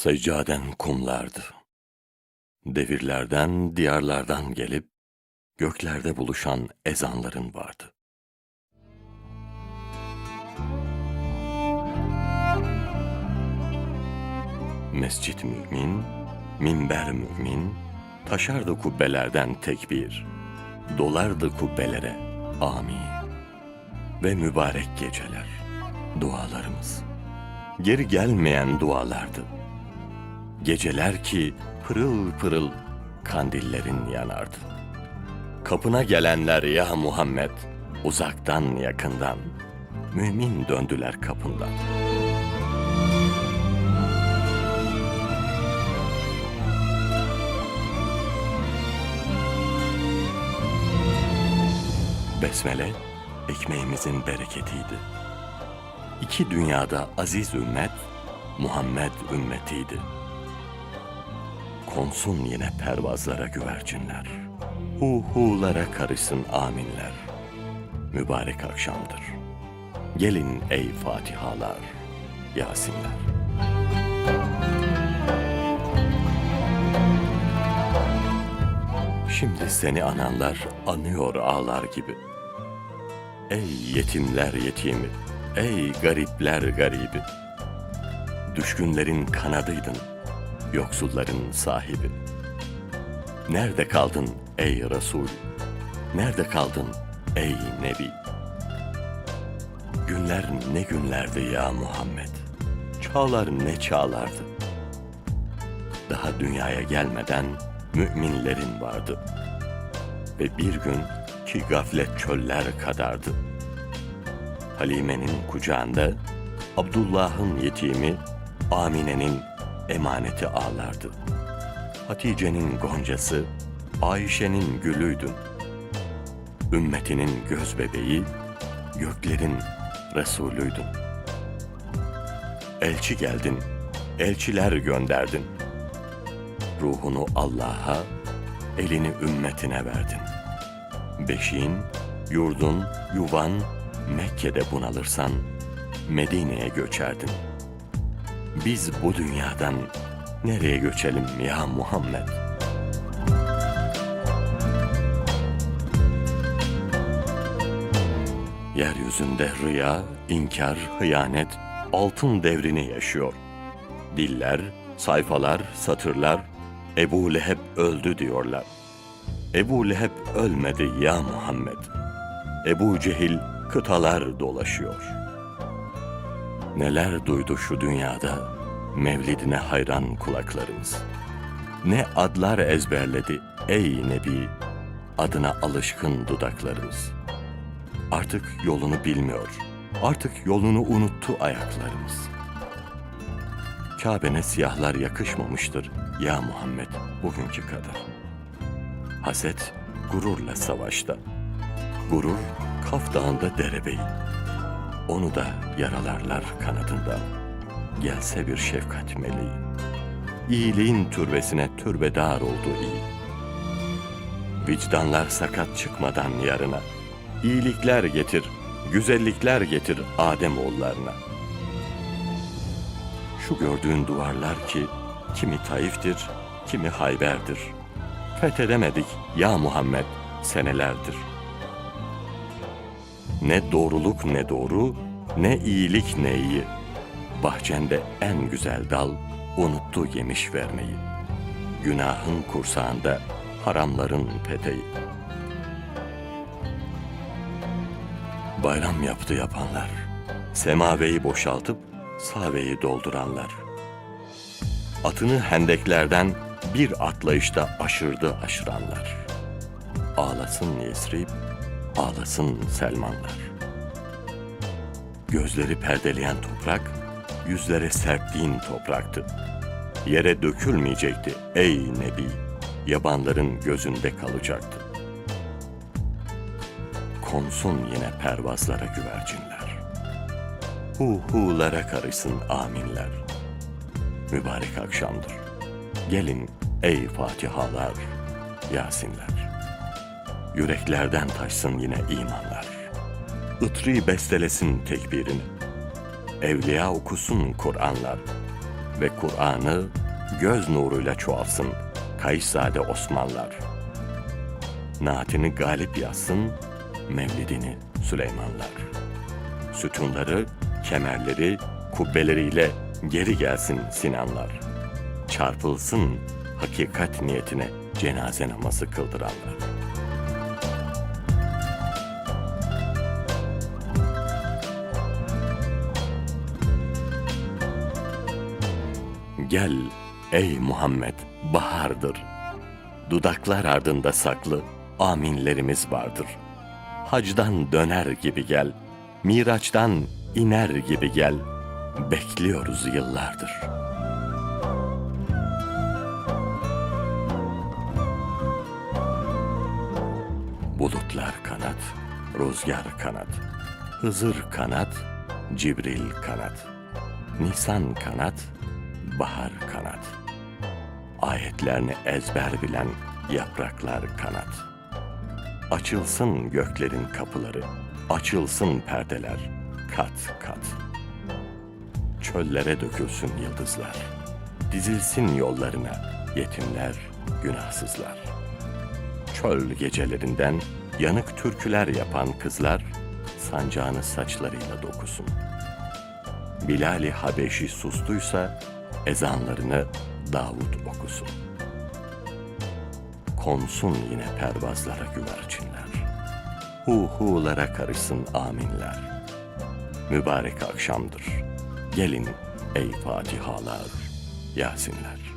Seccaden kumlardı. Devirlerden, diyarlardan gelip göklerde buluşan ezanların vardı. Mescit mümin, minber mümin, taşardı kubbelerden tekbir, dolardı kubbelere amin. Ve mübarek geceler, dualarımız, geri gelmeyen dualardı. Geceler ki pırıl pırıl kandillerin yanardı. Kapına gelenler ya Muhammed, uzaktan yakından, mümin döndüler kapından. Besmele, ekmeğimizin bereketiydi. İki dünyada aziz ümmet, Muhammed ümmetiydi. Konsun yine pervazlara güvercinler. Hu hulara karışsın aminler. Mübarek akşamdır. Gelin ey Fatihalar, Yasinler. Şimdi seni ananlar anıyor ağlar gibi. Ey yetimler yetimi, ey garipler garibi. Düşkünlerin kanadıydın, yoksulların sahibi. Nerede kaldın ey Resul? Nerede kaldın ey Nebi? Günler ne günlerdi ya Muhammed. Çağlar ne çağlardı. Daha dünyaya gelmeden müminlerin vardı. Ve bir gün ki gaflet çöller kadardı. Halime'nin kucağında Abdullah'ın yetimi Amine'nin emaneti ağlardı. Hatice'nin goncası Ayşe'nin gülüydün. Ümmetinin göz bebeği göklerin Resulüydün. Elçi geldin, elçiler gönderdin. Ruhunu Allah'a, elini ümmetine verdin. Beşiğin, yurdun, yuvan Mekke'de bunalırsan Medine'ye göçerdin. Biz bu dünyadan nereye göçelim ya Muhammed? Yeryüzünde rüya, inkar, hıyanet, altın devrini yaşıyor. Diller, sayfalar, satırlar, Ebu Leheb öldü diyorlar. Ebu Leheb ölmedi ya Muhammed. Ebu Cehil kıtalar dolaşıyor. Neler duydu şu dünyada mevlidine hayran kulaklarımız. Ne adlar ezberledi ey Nebi, adına alışkın dudaklarımız. Artık yolunu bilmiyor, artık yolunu unuttu ayaklarımız. Kabe'ne siyahlar yakışmamıştır ya Muhammed bugünkü kadar. Haset gururla savaşta. Gurur Kaf Dağı'nda derebeyi. Onu da yaralarlar kanadında. Gelse bir şefkat meleği. İyiliğin türbesine türbedar oldu iyi. Vicdanlar sakat çıkmadan yarına. İyilikler getir, güzellikler getir Adem oğullarına. Şu gördüğün duvarlar ki kimi Taif'tir, kimi Hayber'dir. Fethedemedik ya Muhammed senelerdir. Ne doğruluk ne doğru, ne iyilik ne iyi. Bahçende en güzel dal unuttu yemiş vermeyi. Günahın kursağında haramların peteği. Bayram yaptı yapanlar. Semaveyi boşaltıp saveyi dolduranlar. Atını hendeklerden bir atlayışta aşırdı aşıranlar. Ağlasın Yesrib, ağlasın Selmanlar. Gözleri perdeleyen toprak, yüzlere serptiğin topraktı. Yere dökülmeyecekti ey Nebi, yabanların gözünde kalacaktı. Konsun yine pervazlara güvercinler. Hu hulara karışsın aminler. Mübarek akşamdır. Gelin ey Fatihalar, Yasinler. Yüreklerden taşsın yine imanlar. Itri bestelesin tekbirini. Evliya okusun Kur'anlar. ve Kur'an'ı göz nuruyla çoğalsın Kayıszade Osmanlılar. Naatini galip yazsın Mevlidini Süleymanlar. Sütunları, kemerleri, kubbeleriyle geri gelsin Sinanlar. Çarpılsın hakikat niyetine cenaze namazı kıldıranlar. Gel ey Muhammed bahardır. Dudaklar ardında saklı aminlerimiz vardır. Hacdan döner gibi gel, Miraç'tan iner gibi gel. Bekliyoruz yıllardır. Bulutlar kanat, rüzgar kanat, Hızır kanat, Cibril kanat, Nisan kanat, bahar kanat. Ayetlerini ezber bilen yapraklar kanat. Açılsın göklerin kapıları, açılsın perdeler kat kat. Çöllere dökülsün yıldızlar, dizilsin yollarına yetimler, günahsızlar. Çöl gecelerinden yanık türküler yapan kızlar sancağını saçlarıyla dokusun. Bilal-i Habeşi sustuysa ezanlarını Davut okusun. Konsun yine pervazlara güvercinler. Hu hu'lara karışsın aminler. Mübarek akşamdır. Gelin ey Fatihalar, Yasinler.